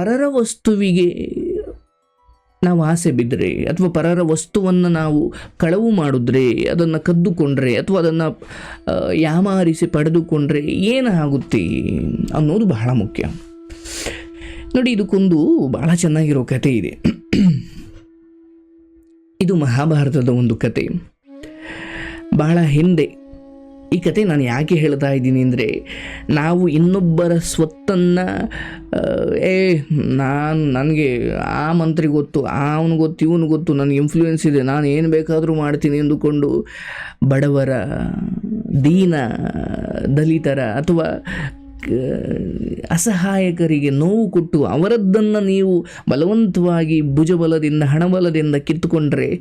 ಪರರ ವಸ್ತುವಿಗೆ ನಾವು ಆಸೆ ಬಿದ್ದರೆ ಅಥವಾ ಪರರ ವಸ್ತುವನ್ನು ನಾವು ಕಳವು ಮಾಡಿದ್ರೆ, ಅದನ್ನು ಕದ್ದುಕೊಂಡ್ರೆ ಅಥವಾ ಅದನ್ನು ಯಾಮಾರಿಸಿ ಪಡೆದುಕೊಂಡ್ರೆ ಏನಾಗುತ್ತೆ ಅನ್ನೋದು ಬಹಳ ಮುಖ್ಯ. ನೋಡಿ, ಇದಕ್ಕೊಂದು ಬಹಳ ಚೆನ್ನಾಗಿರೋ ಕತೆ ಇದೆ. ಇದು ಮಹಾಭಾರತದ ಒಂದು ಕತೆ ಬಹಳ ಹಿಂದೆ ಈ ಕತೆ ನಾನು ಯಾಕೆ ಹೇಳ್ತಾ ಇದ್ದೀನಿ ಅಂದರೆ, ನಾವು ಇನ್ನೊಬ್ಬರ ಸ್ವತ್ತನ್ನು ಏ, ನಾನು, ನನಗೆ ಆ ಮಂತ್ರಿ ಗೊತ್ತು ಅವನು ಗೊತ್ತು, ಇವನು ಗೊತ್ತು, ನನಗೆ ಇನ್ಫ್ಲೂಯೆನ್ಸ್ ಇದೆ, ನಾನು ಏನು ಬೇಕಾದರೂ ಮಾಡ್ತೀನಿ ಎಂದುಕೊಂಡು ಬಡವರ, ದೀನ, ದಲಿತರ ಅಥವಾ ಅಸಹಾಯಕರಿಗೆ ನೋವು ಕೊಟ್ಟು ಅವರದ್ದನ್ನು ನೀವು ಬಲವಂತವಾಗಿ ಭುಜಬಲದಿಂದ, ಹಣಬಲದಿಂದ ಕಿತ್ತುಕೊಂಡ್ರೆ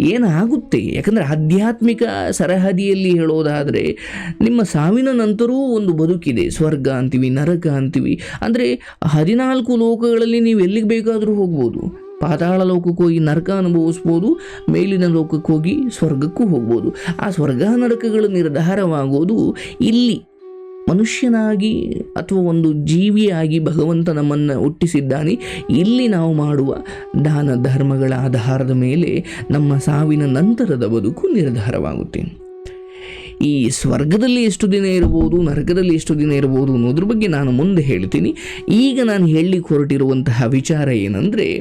ಏನಾಗುತ್ತೆ? ಯಾಕಂದರೆ ಆಧ್ಯಾತ್ಮಿಕ ಸರಹದಿಯಲ್ಲಿ ಹೇಳೋದಾದರೆ ನಿಮ್ಮ ಸಾವಿನ ನಂತರವೂ ಒಂದು ಬದುಕಿದೆ. ಸ್ವರ್ಗ ಅಂತೀವಿ, ನರಕ ಅಂತೀವಿ. ಅಂದರೆ ಹದಿನಾಲ್ಕು ಲೋಕಗಳಲ್ಲಿ ನೀವು ಎಲ್ಲಿಗೆ ಬೇಕಾದರೂ ಹೋಗ್ಬೋದು. ಪಾತಾಳ ಲೋಕಕ್ಕೆ ಹೋಗಿ ನರಕ ಅನುಭವಿಸ್ಬೋದು, ಮೇಲಿನ ಲೋಕಕ್ಕೆ ಹೋಗಿ ಸ್ವರ್ಗಕ್ಕೂ ಹೋಗ್ಬೋದು. ಆ ಸ್ವರ್ಗ ನರಕಗಳು ನಿರ್ಧಾರವಾಗೋದು ಇಲ್ಲಿ. ಮನುಷ್ಯನಾಗಿ ಅಥವಾ ಒಂದು ಜೀವಿಯಾಗಿ ಭಗವಂತ ನಮ್ಮನ್ನು ಹುಟ್ಟಿಸಿದ್ದಾನೆ, ಇಲ್ಲಿ ನಾವು ಮಾಡುವ ದಾನ ಧರ್ಮಗಳ ಆಧಾರದ ಮೇಲೆ ನಮ್ಮ ಸಾವಿನ ನಂತರದ ಬದುಕು ನಿರ್ಧಾರವಾಗುತ್ತೆ. ಈ ಸ್ವರ್ಗದಲ್ಲಿ ಎಷ್ಟು ದಿನ ಇರಬಹುದು ನರಕದಲ್ಲಿ ಎಷ್ಟು ದಿನ ಇರಬಹುದು ಅನ್ನೋದ್ರ ಬಗ್ಗೆ ನಾನು ಮುಂದೆ ಹೇಳ್ತೀನಿ. ಈಗ ನಾನು ಹೇಳಲಿಕ್ಕೆ ಹೊರಟಿರುವಂತಹ ವಿಚಾರ ಏನಂದರೆ,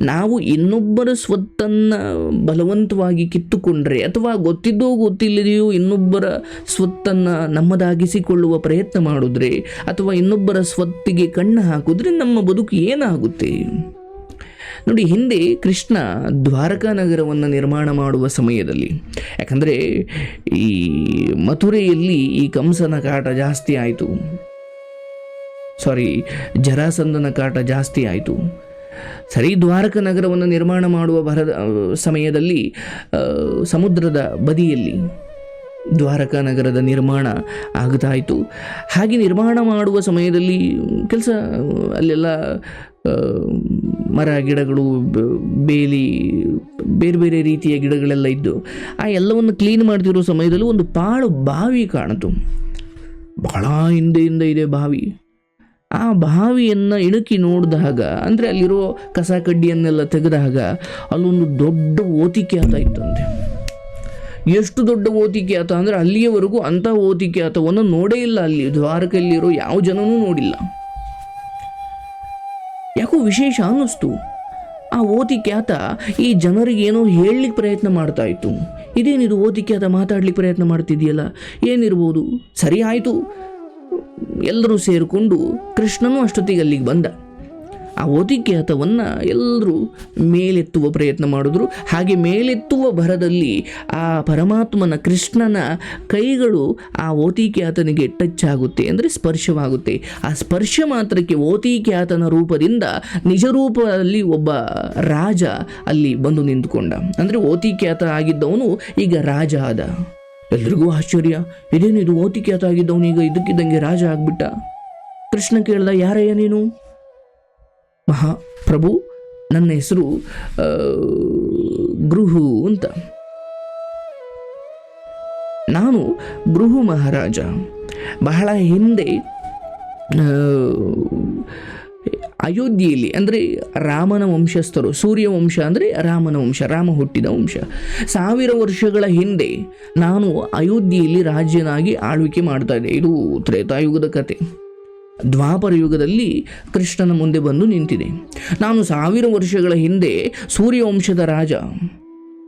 ನಾವು ಇನ್ನೊಬ್ಬರ ಸ್ವತ್ತನ್ನು ಬಲವಂತವಾಗಿ ಕಿತ್ತುಕೊಂಡ್ರೆ ಅಥವಾ ಗೊತ್ತಿದ್ದೋ ಗೊತ್ತಿಲ್ಲದೆಯೋ ಇನ್ನೊಬ್ಬರ ಸ್ವತ್ತನ್ನು ನಮ್ಮದಾಗಿಸಿಕೊಳ್ಳುವ ಪ್ರಯತ್ನ ಮಾಡಿದ್ರೆ ಅಥವಾ ಇನ್ನೊಬ್ಬರ ಸ್ವತ್ತಿಗೆ ಕಣ್ಣು ಹಾಕಿದ್ರೆ ನಮ್ಮ ಬದುಕು ಏನಾಗುತ್ತೆ? ನೋಡಿ, ಹಿಂದೆ ಕೃಷ್ಣ ದ್ವಾರಕಾ ನಗರವನ್ನು ನಿರ್ಮಾಣ ಮಾಡುವ ಸಮಯದಲ್ಲಿ, ಯಾಕಂದರೆ ಈ ಮಥುರೆಯಲ್ಲಿ ಈ ಕಂಸನ ಕಾಟ ಜಾಸ್ತಿ ಆಯಿತು. ಸಾರಿ ಜರಾಸಂದನ ಕಾಟ ಜಾಸ್ತಿ ಆಯಿತು. ಸರಿ, ದ್ವಾರಕ ನಗರವನ್ನು ನಿರ್ಮಾಣ ಮಾಡುವ ಭರದ ಸಮಯದಲ್ಲಿ ಸಮುದ್ರದ ಬದಿಯಲ್ಲಿ ದ್ವಾರಕಾ ನಗರದ ನಿರ್ಮಾಣ ಆಗ್ತಾ ಇತ್ತು ಹಾಗೆ ನಿರ್ಮಾಣ ಮಾಡುವ ಸಮಯದಲ್ಲಿ ಕೆಲಸ, ಅಲ್ಲೆಲ್ಲ ಮರ, ಗಿಡಗಳು ಬೇಲಿ, ಬೇರೆ ಬೇರೆ ರೀತಿಯ ಗಿಡಗಳೆಲ್ಲ ಇದ್ದು, ಆ ಎಲ್ಲವನ್ನು ಕ್ಲೀನ್ ಮಾಡ್ತಿರೋ ಸಮಯದಲ್ಲಿ ಒಂದು ಪಾಳು ಬಾವಿ ಕಾಣಿತು. ಬಹಳ ಹಿಂದೆಯಿಂದ ಇದೆ ಬಾವಿ. ಆ ಬಾವಿಯನ್ನು ಇಣುಕಿ ನೋಡಿದಾಗ ಅಂದರೆ ಅಲ್ಲಿರೋ ಕಸ ಕಡ್ಡಿಯನ್ನೆಲ್ಲ ತೆಗೆದಾಗ ಅಲ್ಲೊಂದು ದೊಡ್ಡ ಓತಿಕೆ ಆತ ಇತ್ತಂತೆ. ಎಷ್ಟು ದೊಡ್ಡ ಓತಿಕೆ ಆತ ಅಂದರೆ ಅಲ್ಲಿಯವರೆಗೂ ಅಂಥ ಓತಿಕೆ ಆತವನ್ನು ನೋಡೇ ಇಲ್ಲ ಅಲ್ಲಿ. ದ್ವಾರಕಲ್ಲಿರೋ ಯಾವ ಜನನೂ ನೋಡಿಲ್ಲ. ಯಾಕೋ ವಿಶೇಷ ಅನ್ನಿಸ್ತು. ಆ ಓತಿಕೆ ಆತ ಈ ಜನರಿಗೆ ಏನೋ ಹೇಳಲಿಕ್ಕೆ ಪ್ರಯತ್ನ ಮಾಡ್ತಾ ಇತ್ತು. ಇದೇನಿದು ಓತಿಕೆ ಆತ ಮಾತಾಡ್ಲಿಕ್ಕೆ ಪ್ರಯತ್ನ ಮಾಡ್ತಿದೆಯಲ್ಲ? ಏನಿರ್ಬೋದು? ಸರಿ ಆಯಿತು. ಎಲ್ಲರೂ ಸೇರಿಕೊಂಡು ಕೃಷ್ಣನೂ ಅಷ್ಟೊತ್ತಿಗೆ ಅಲ್ಲಿಗೆ ಬಂದ. ಆ ಓತಿಕೆ ಹತವನ್ನು ಎಲ್ಲರೂ ಮೇಲೆತ್ತುವ ಪ್ರಯತ್ನ ಮಾಡಿದ್ರು. ಹಾಗೆ ಮೇಲೆತ್ತುವ ಭರದಲ್ಲಿ ಆ ಪರಮಾತ್ಮನ ಕೃಷ್ಣನ ಕೈಗಳು ಆ ಓತಿಕೆ ಆತನಿಗೆ ಟಚ್ ಆಗುತ್ತೆ ಅಂದರೆ ಸ್ಪರ್ಶವಾಗುತ್ತೆ. ಆ ಸ್ಪರ್ಶ ಮಾತ್ರಕ್ಕೆ ಓತಿಕೆ ಆತನ ರೂಪದಿಂದ ನಿಜ ರೂಪದಲ್ಲಿ ಒಬ್ಬ ರಾಜ ಅಲ್ಲಿ ಬಂದು ನಿಂತುಕೊಂಡ. ಅಂದರೆ ಓತಿಕೆ ಆತ ಆಗಿದ್ದವನು ಈಗ ರಾಜ ಆದ. ಎಲ್ರಿಗೂ ಆಶ್ಚರ್ಯ, ಇದೇನಿದು ಓತಿಕೆ ಆತ ಆಗಿದ್ದವನು ಈಗ ಇದಕ್ಕಿದ್ದಂಗೆ ರಾಜ ಆಗ್ಬಿಟ್ಟ? ಕೃಷ್ಣ ಕೇಳ್ದ, ಯಾರಯ್ಯ ನೀನು? ಮಹಾ ಪ್ರಭು, ನನ್ನ ಹೆಸರು ಗೃಹು ಅಂತ. ನಾನು ಗೃಹು ಮಹಾರಾಜ. ಬಹಳ ಹಿಂದೆ ಅಯೋಧ್ಯೆಯಲ್ಲಿ, ಅಂದರೆ ರಾಮನ ವಂಶಸ್ಥರು, ಸೂರ್ಯ ವಂಶ ಅಂದರೆ ರಾಮನ ವಂಶ, ರಾಮ ಹುಟ್ಟಿದ ವಂಶ. ಸಾವಿರ ವರ್ಷಗಳ ಹಿಂದೆ ನಾನು ಅಯೋಧ್ಯೆಯಲ್ಲಿ ರಾಜ್ಯನಾಗಿ ಆಳ್ವಿಕೆ ಮಾಡ್ತಾ ಇದ್ದೆ. ಇದು ತ್ರೇತಾಯುಗದ ಕತೆ. ದ್ವಾಪರ ಯುಗದಲ್ಲಿ ಕೃಷ್ಣನ ಮುಂದೆ ಬಂದು ನಿಂತಿದೆ. ನಾನು ಸಾವಿರ ವರ್ಷಗಳ ಹಿಂದೆ ಸೂರ್ಯವಂಶದ ರಾಜ.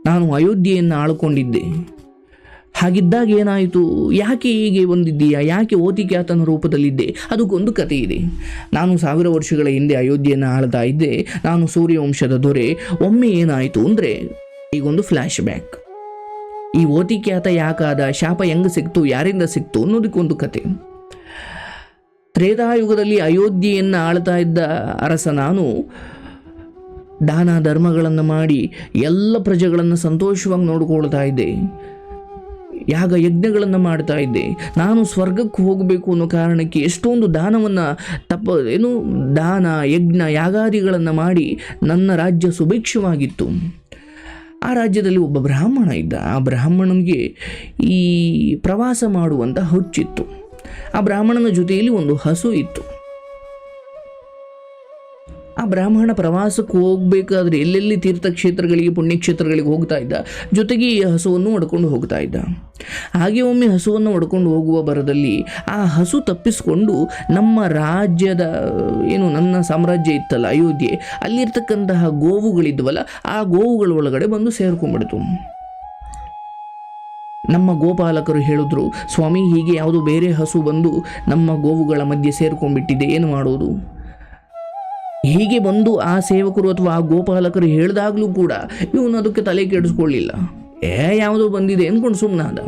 ನಾನು ಅಯೋಧ್ಯೆಯನ್ನು ಆಳ್ಕೊಂಡಿದ್ದೆ. ಹಾಗಿದ್ದಾಗ ಏನಾಯಿತು? ಯಾಕೆ ಹೀಗೆ ಬಂದಿದ್ದೀಯಾ? ಯಾಕೆ ಓತಿಖ್ಯಾತನ ರೂಪದಲ್ಲಿದ್ದೆ? ಅದಕ್ಕೊಂದು ಕಥೆ ಇದೆ ನಾನು ಸಾವಿರ ವರ್ಷಗಳ ಹಿಂದೆ ಅಯೋಧ್ಯೆಯನ್ನು ಆಳ್ತಾ ಇದ್ದೆ. ನಾನು ಸೂರ್ಯವಂಶದ ದೊರೆ. ಒಮ್ಮೆ ಏನಾಯಿತು ಅಂದರೆ ಈಗೊಂದು ಫ್ಲ್ಯಾಶ್ ಬ್ಯಾಕ್. ಈ ಓತಿಖ್ಯಾತ ಯಾಕಾದ ಶಾಪ ಹೆಂಗೆ ಸಿಕ್ತು? ಯಾರಿಂದ ಸಿಕ್ತು ಅನ್ನೋದಕ್ಕೊಂದು ಕತೆ. ತ್ರೇತಾಯುಗದಲ್ಲಿ ಅಯೋಧ್ಯೆಯನ್ನು ಆಳ್ತಾ ಇದ್ದ ಅರಸ ನಾನು, ದಾನ ಧರ್ಮಗಳನ್ನು ಮಾಡಿ ಎಲ್ಲ ಪ್ರಜೆಗಳನ್ನು ಸಂತೋಷವಾಗಿ ನೋಡ್ಕೊಳ್ತಾ ಇದ್ದೆ. ಯಾಗ ಯಜ್ಞಗಳನ್ನು ಮಾಡ್ತಾ ಇದ್ದೆ. ನಾನು ಸ್ವರ್ಗಕ್ಕೆ ಹೋಗಬೇಕು ಅನ್ನೋ ಕಾರಣಕ್ಕೆ ಎಷ್ಟೊಂದು ದಾನವನ್ನು ತಪ್ಪ, ಏನು, ದಾನ, ಯಜ್ಞ, ಯಾಗಾದಿಗಳನ್ನು ಮಾಡಿ ನನ್ನ ರಾಜ್ಯ ಸುಭಿಕ್ಷವಾಗಿತ್ತು. ಆ ರಾಜ್ಯದಲ್ಲಿ ಒಬ್ಬ ಬ್ರಾಹ್ಮಣ ಇದ್ದ. ಆ ಬ್ರಾಹ್ಮಣನಿಗೆ ಈ ಪ್ರವಾಸ ಮಾಡುವಂಥ ಹುಚ್ಚಿತ್ತು. ಆ ಬ್ರಾಹ್ಮಣನ ಜೊತೆಯಲ್ಲಿ ಒಂದು ಹಸು ಇತ್ತು. ಆ ಬ್ರಾಹ್ಮಣ ಪ್ರವಾಸಕ್ಕೆ ಹೋಗಬೇಕಾದ್ರೆ ಎಲ್ಲೆಲ್ಲಿ ತೀರ್ಥಕ್ಷೇತ್ರಗಳಿಗೆ, ಪುಣ್ಯಕ್ಷೇತ್ರಗಳಿಗೆ ಹೋಗ್ತಾ ಇದ್ದ, ಜೊತೆಗೆ ಈ ಹಸುವನ್ನು ಹೊಡ್ಕೊಂಡು ಹೋಗ್ತಾ ಇದ್ದ. ಹಾಗೆ ಒಮ್ಮೆ ಹಸುವನ್ನು ಹೊಡ್ಕೊಂಡು ಹೋಗುವ ಬರದಲ್ಲಿ ಆ ಹಸು ತಪ್ಪಿಸಿಕೊಂಡು ನಮ್ಮ ರಾಜ್ಯದ, ಏನು ನನ್ನ ಸಾಮ್ರಾಜ್ಯ ಇತ್ತಲ್ಲ, ಅಯೋಧ್ಯೆ, ಅಲ್ಲಿರ್ತಕ್ಕಂತಹ ಗೋವುಗಳಿದ್ವಲ್ಲ, ಆ ಗೋವುಗಳ ಒಳಗಡೆ ಬಂದು ಸೇರ್ಕೊಂಡ್ಬಿಡ್ತು. ನಮ್ಮ ಗೋಪಾಲಕರು ಹೇಳಿದ್ರು, ಸ್ವಾಮಿ, ಹೀಗೆ ಯಾವುದು ಬೇರೆ ಹಸು ಬಂದು ನಮ್ಮ ಗೋವುಗಳ ಮಧ್ಯೆ ಸೇರ್ಕೊಂಡ್ಬಿಟ್ಟಿದೆ, ಏನು ಮಾಡೋದು? ಹೀಗೆ ಬಂದು ಆ ಸೇವಕರು ಅಥವಾ ಆ ಗೋಪಾಲಕರು ಹೇಳಿದಾಗಲೂ ಕೂಡ, ಇವನು ಅದಕ್ಕೆ ತಲೆ ಕೆಡಿಸ್ಕೊಳ್ಳಿಲ್ಲ. ಏ, ಯಾವುದೋ ಬಂದಿದೆ? ಅಂದ್ಕೊಂಡು ಸುಮ್ಮನಾದ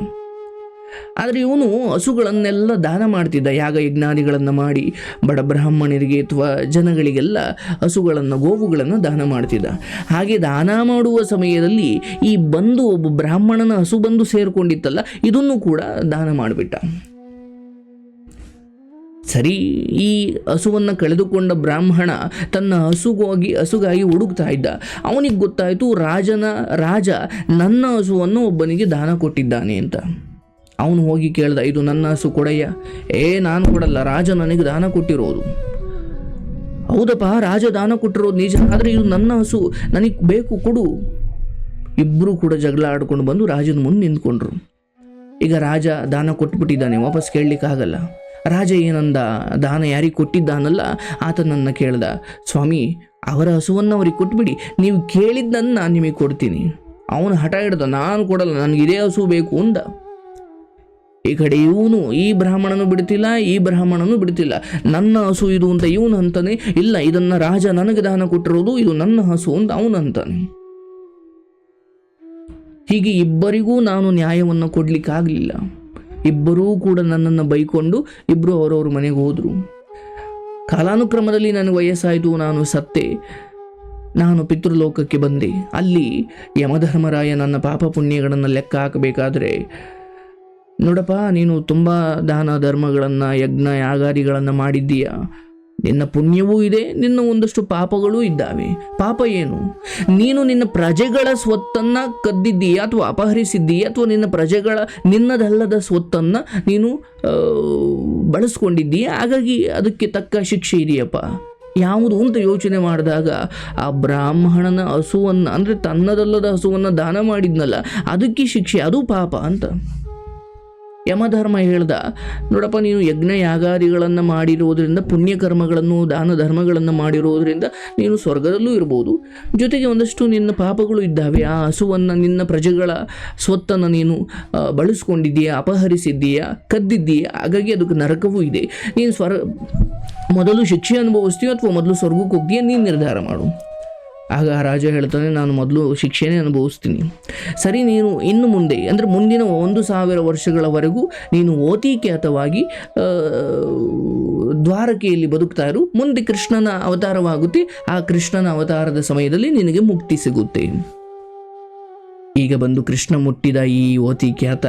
ಆದರೆ ಇವನು ಹಸುಗಳನ್ನೆಲ್ಲ ದಾನ ಮಾಡ್ತಿದ್ದ ಯಾಗ ಯಜ್ಞಾದಿಗಳನ್ನು ಮಾಡಿ, ಬಡ ಬ್ರಾಹ್ಮಣರಿಗೆ ಅಥವಾ ಜನಗಳಿಗೆಲ್ಲ ಹಸುಗಳನ್ನು, ಗೋವುಗಳನ್ನು ದಾನ ಮಾಡ್ತಿದ್ದ. ಹಾಗೆ ದಾನ ಮಾಡುವ ಸಮಯದಲ್ಲಿ ಈ ಬಂದು ಒಬ್ಬ ಬ್ರಾಹ್ಮಣನ ಹಸು ಬಂದು ಸೇರಿಕೊಂಡಿತ್ತಲ್ಲ, ಇದನ್ನು ಕೂಡ ದಾನ ಮಾಡಿಬಿಟ್ಟ. ಸರಿ, ಈ ಹಸುವನ್ನು ಕಳೆದುಕೊಂಡ ಬ್ರಾಹ್ಮಣ ತನ್ನ ಹಸುಗೋಗಿ, ಹಸುಗಾಗಿ ಹುಡುಕ್ತಾ ಇದ್ದ. ಅವನಿಗೆ ಗೊತ್ತಾಯಿತು, ರಾಜನ, ರಾಜ ನನ್ನ ಹಸುವನ್ನು ಒಬ್ಬನಿಗೆ ದಾನ ಕೊಟ್ಟಿದ್ದಾನೆ ಅಂತ. ಅವನು ಹೋಗಿ ಕೇಳ್ದ, ಇದು ನನ್ನ ಹಸು ಕೊಡಯ್ಯ. ಏ, ನಾನು ಕೊಡಲ್ಲ, ರಾಜ ನನಗೆ ದಾನ ಕೊಟ್ಟಿರೋದು. ಹೌದಪ್ಪ, ರಾಜ ದಾನ ಕೊಟ್ಟಿರೋದು ನಿಜ, ಆದರೆ ಇದು ನನ್ನ ಹಸು, ನನಗೆ ಬೇಕು, ಕೊಡು. ಇಬ್ಬರು ಕೂಡ ಜಗಳ ಆಡ್ಕೊಂಡು ಬಂದು ರಾಜನ ಮುಂದೆ ನಿಂತ್ಕೊಂಡ್ರು. ಈಗ ರಾಜ ದಾನ ಕೊಟ್ಬಿಟ್ಟಿದ್ದಾನೆ, ವಾಪಸ್ ಕೇಳಲಿಕ್ಕಾಗಲ್ಲ. ರಾಜ ಏನಂದ, ದಾನ ಯಾರಿಗೆ ಕೊಟ್ಟಿದ್ದಾನಲ್ಲ ಆತನನ್ನು ಕೇಳ್ದ. ಸ್ವಾಮಿ, ಅವರ ಹಸುವನ್ನು ಅವ್ರಿಗೆ ಕೊಟ್ಬಿಡಿ, ನೀವು ಕೇಳಿದ್ದನ್ನು ನಾನು ನಿಮಗೆ ಕೊಡ್ತೀನಿ. ಅವನು ಹಠ ಹಿಡ್ದ, ನಾನು ಕೊಡಲ್ಲ, ನನಗೆ ಇದೇ ಹಸು ಬೇಕು ಅಂದ. ಈ ಕಡೆ ಇವನು ಈ ಬ್ರಾಹ್ಮಣನು ಬಿಡ್ತಿಲ್ಲ, ಈ ಬ್ರಾಹ್ಮಣನು ಬಿಡ್ತಿಲ್ಲ. ನನ್ನ ಹಸು ಇದು ಅಂತ ಇವನು ಅಂತಾನೆ, ಇಲ್ಲ, ಇದನ್ನ ರಾಜ ನನಗೆ ದಾನ ಕೊಟ್ಟಿರೋದು, ಇದು ನನ್ನ ಹಸು ಅಂತ ಅವನು ಅಂತಾನೆ. ಹೀಗೆ ಇಬ್ಬರಿಗೂ ನಾನು ನ್ಯಾಯವನ್ನು ಕೊಡ್ಲಿಕ್ಕಾಗಲಿಲ್ಲ. ಇಬ್ಬರೂ ಕೂಡ ನನ್ನನ್ನು ಬೈಕೊಂಡು ಇಬ್ಬರು ಅವರವ್ರ ಮನೆಗೆ ಹೋದರು. ಕಾಲಾನುಕ್ರಮದಲ್ಲಿ ನನಗೆ ವಯಸ್ಸಾಯಿತು, ನಾನು ಸತ್ತೆ. ನಾನು ಪಿತೃಲೋಕಕ್ಕೆ ಬಂದೆ. ಅಲ್ಲಿ ಯಮಧರ್ಮರಾಯ ನನ್ನ ಪಾಪ ಪುಣ್ಯಗಳನ್ನು ಲೆಕ್ಕ ಹಾಕಬೇಕಾದ್ರೆ ನೋಡಪ್ಪ, ನೀನು ತುಂಬ ದಾನ ಧರ್ಮಗಳನ್ನು, ಯಜ್ಞ, ಯಾಗಾದಿಗಳನ್ನು ಮಾಡಿದ್ದೀಯ? ನಿನ್ನ ಪುಣ್ಯವೂ ಇದೆ, ನಿನ್ನ ಒಂದಷ್ಟು ಪಾಪಗಳೂ ಇದ್ದಾವೆ. ಪಾಪ ಏನು? ನೀನು ನಿನ್ನ ಪ್ರಜೆಗಳ ಸ್ವತ್ತನ್ನು ಕದ್ದಿದ್ದೀಯಾ ಅಥವಾ ಅಪಹರಿಸಿದ್ದೀಯಾ? ಅಥವಾ ನಿನ್ನ ಪ್ರಜೆಗಳ, ನಿನ್ನದಲ್ಲದ ಸ್ವತ್ತನ್ನು ನೀನು ಬಳಸ್ಕೊಂಡಿದ್ದೀಯಾ? ಹಾಗಾಗಿ ಅದಕ್ಕೆ ತಕ್ಕ ಶಿಕ್ಷೆ ಇದೆಯಪ್ಪ. ಯಾವುದು ಅಂತ ಯೋಚನೆ ಮಾಡಿದಾಗ ಆ ಬ್ರಾಹ್ಮಣನ ಹಸುವನ್ನು, ಅಂದರೆ ತನ್ನದಲ್ಲದ ಹಸುವನ್ನು ದಾನ ಮಾಡಿದ್ನಲ್ಲ, ಅದಕ್ಕೆ ಶಿಕ್ಷೆ, ಅದು ಪಾಪ ಅಂತ. ಯಮಧರ್ಮ ಹೇಳ್ದ, ನೋಡಪ್ಪ, ನೀನು ಯಜ್ಞ ಯಾಗಾದಿಗಳನ್ನು ಮಾಡಿರುವುದರಿಂದ ಪುಣ್ಯಕರ್ಮಗಳನ್ನು ದಾನ ಧರ್ಮಗಳನ್ನು ಮಾಡಿರುವುದರಿಂದ ನೀನು ಸ್ವರ್ಗದಲ್ಲೂ ಇರ್ಬೋದು. ಜೊತೆಗೆ ಒಂದಷ್ಟು ನಿನ್ನ ಪಾಪಗಳು ಇದ್ದಾವೆ. ಆ ಹಸುವನ್ನು, ನಿನ್ನ ಪ್ರಜೆಗಳ ಸ್ವತ್ತನ್ನು ನೀನು ಬಳಸ್ಕೊಂಡಿದ್ದೀಯಾ, ಅಪಹರಿಸಿದ್ದೀಯಾ, ಕದ್ದಿದ್ದೀಯಾ? ಹಾಗಾಗಿ ಅದಕ್ಕೆ ನರಕವೂ ಇದೆ. ನೀನು ಸ್ವರ್, ಮೊದಲು ಶಿಕ್ಷೆ ಅನುಭವಿಸ್ತೀಯೋ ಅಥವಾ ಮೊದಲು ಸ್ವರ್ಗಕ್ಕೆ ಹೋಗ್ತೀಯ ನೀನು ನಿರ್ಧಾರ ಮಾಡು. ಆಗ ಆ ರಾಜ ಹೇಳ್ತಾನೆ, ನಾನು ಮೊದಲು ಶಿಕ್ಷೆನೇ ಅನುಭವಿಸ್ತೀನಿ. ಸರಿ, ನೀನು ಇನ್ನು ಮುಂದೆ, ಅಂದರೆ ಮುಂದಿನ ಒಂದು ಸಾವಿರ ವರ್ಷಗಳವರೆಗೂ ನೀನು ಓತಿಖ್ಯಾತವಾಗಿ ದ್ವಾರಕೆಯಲ್ಲಿ ಬದುಕ್ತಾ ಇರು. ಮುಂದೆ ಕೃಷ್ಣನ ಅವತಾರವಾಗುತ್ತೆ. ಆ ಕೃಷ್ಣನ ಅವತಾರದ ಸಮಯದಲ್ಲಿ ನಿನಗೆ ಮುಕ್ತಿ ಸಿಗುತ್ತೆ. ಈಗ ಬಂದು ಕೃಷ್ಣ ಮುಟ್ಟಿದ ಈ ಓತಿಖ್ಯಾತ,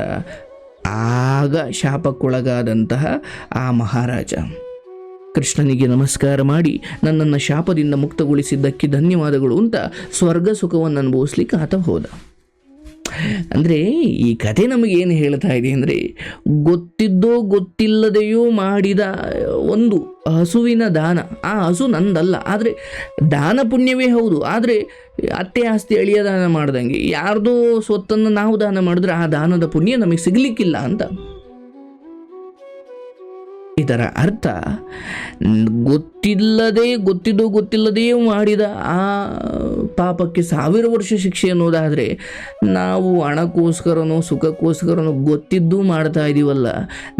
ಆಗ ಶಾಪಕ್ಕೊಳಗಾದಂತಹ ಆ ಮಹಾರಾಜ. ಕೃಷ್ಣನಿಗೆ ನಮಸ್ಕಾರ ಮಾಡಿ ನನ್ನನ್ನು ಶಾಪದಿಂದ ಮುಕ್ತಗೊಳಿಸಿದ್ದಕ್ಕೆ ಧನ್ಯವಾದಗಳು ಅಂತ ಸ್ವರ್ಗ ಸುಖವನ್ನು ಅನುಭವಿಸ್ಲಿಕ್ಕೆ ಆತ ಹೋದ. ಅಂದರೆ ಈ ಕತೆ ನಮಗೇನು ಹೇಳ್ತಾ ಇದೆ ಅಂದರೆ ಗೊತ್ತಿದ್ದೋ ಗೊತ್ತಿಲ್ಲದೆಯೋ ಮಾಡಿದ ಒಂದು ಹಸುವಿನ ದಾನ. ಆ ಹಸು ನಂದಲ್ಲ, ಆದರೆ ದಾನ ಪುಣ್ಯವೇ ಹೌದು. ಆದರೆ ಅತ್ತೆ ಆಸ್ತಿ ಅಳಿಯ ದಾನ ಮಾಡ್ದಂಗೆ. ಯಾರ್ದೋ ಸ್ವತ್ತನ್ನು ನಾವು ದಾನ ಮಾಡಿದ್ರೆ ಆ ದಾನದ ಪುಣ್ಯ ನಮಗೆ ಸಿಗಲಿಕ್ಕಿಲ್ಲ ಅಂತ. ಇದರ ಅರ್ಥ ಗೊತ್ತಿಲ್ಲದೆ ಗೊತ್ತಿದ್ದು ಗೊತ್ತಿಲ್ಲದೆಯೇ ಮಾಡಿದ ಆ ಪಾಪಕ್ಕೆ ಸಾವಿರ ವರ್ಷ ಶಿಕ್ಷೆ ಅನ್ನೋದಾದರೆ ನಾವು ಹಣಕ್ಕೋಸ್ಕರನೋ ಸುಖಕ್ಕೋಸ್ಕರನೋ ಗೊತ್ತಿದ್ದು ಮಾಡ್ತಾ ಇದ್ದೀವಲ್ಲ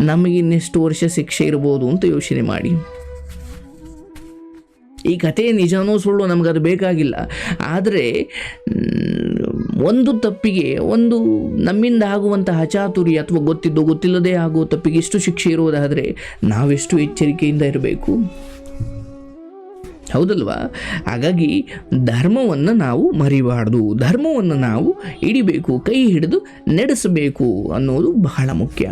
ನಮಗೆ ಇನ್ನೆಷ್ಟು ವರ್ಷ ಶಿಕ್ಷೆ ಇರ್ಬೋದು ಅಂತ ಯೋಚನೆ ಮಾಡಿ. ಈ ಕಥೆ ನಿಜನೋ ಸುಳ್ಳು, ನಮಗದು ಬೇಕಾಗಿಲ್ಲ. ಆದರೆ ಒಂದು ತಪ್ಪಿಗೆ, ಒಂದು ನಮ್ಮಿಂದ ಆಗುವಂಥ ಹಚಾತುರಿ ಅಥವಾ ಗೊತ್ತಿದ್ದು ಗೊತ್ತಿಲ್ಲದೆ ಆಗುವ ತಪ್ಪಿಗೆ ಎಷ್ಟು ಶಿಕ್ಷೆ ಇರುವುದಾದರೆ ನಾವೆಷ್ಟು ಎಚ್ಚರಿಕೆಯಿಂದ ಇರಬೇಕು? ಹೌದಲ್ವಾ? ಹಾಗಾಗಿ ಧರ್ಮವನ್ನು ನಾವು ಮರಿಬಾರ್ದು. ಧರ್ಮವನ್ನು ನಾವು ಹಿಡಿಬೇಕು, ಕೈ ಹಿಡಿದು ನಡೆಸಬೇಕು ಅನ್ನೋದು ಬಹಳ ಮುಖ್ಯ.